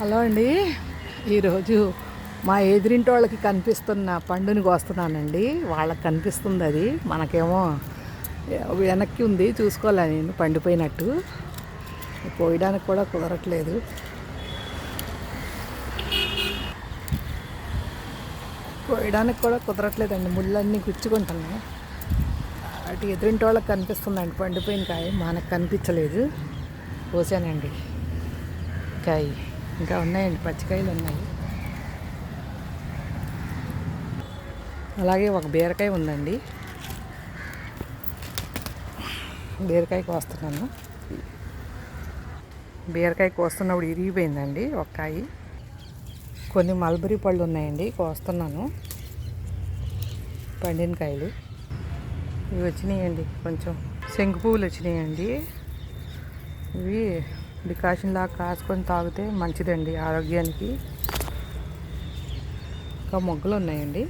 Hello అండి. ఈరోజు మా ఎదిరింటోళ్ళకి వాళ్ళకి కనిపిస్తున్న పండుని కోస్తున్నానండి. వాళ్ళకి కనిపిస్తుంది అది. మనకేమో వెనక్కి ఉంది చూసుకోలే నేను పండిపోయినట్టు. పోయడానికి కూడా కుదరట్లేదు. పోయడానికి కూడా కుదరట్లేదండి. ముళ్ళన్నీ గుచ్చుకుంటున్నాయి. అటు ఎదురింటి వాళ్ళకి కనిపిస్తుందండి. పండిపోయిన కాయ. మనకు కనిపించలేదు. కోసానండి కాయ. ఇంకా ఉన్నాయండి పచ్చికాయలు ఉన్నాయి. అలాగే ఒక బీరకాయ ఉందండి. బీరకాయ కోస్తున్నాను. బీరకాయ కోస్తున్నప్పుడు ఇరిగిపోయిందండి ఒక కాయ. కొన్ని మల్బరీ పళ్ళు ఉన్నాయండి కోస్తున్నాను. పండిన కాయలు. ఇవి వచ్చినాయండి కొంచెం శంకు పువ్వులు వచ్చినాయండి. ఇవి డికాషన్ లాగా కాసుకొని తాగితే మంచిదండి ఆరోగ్యానికి. ఇంకా మొగ్గలు ఉన్నాయండి.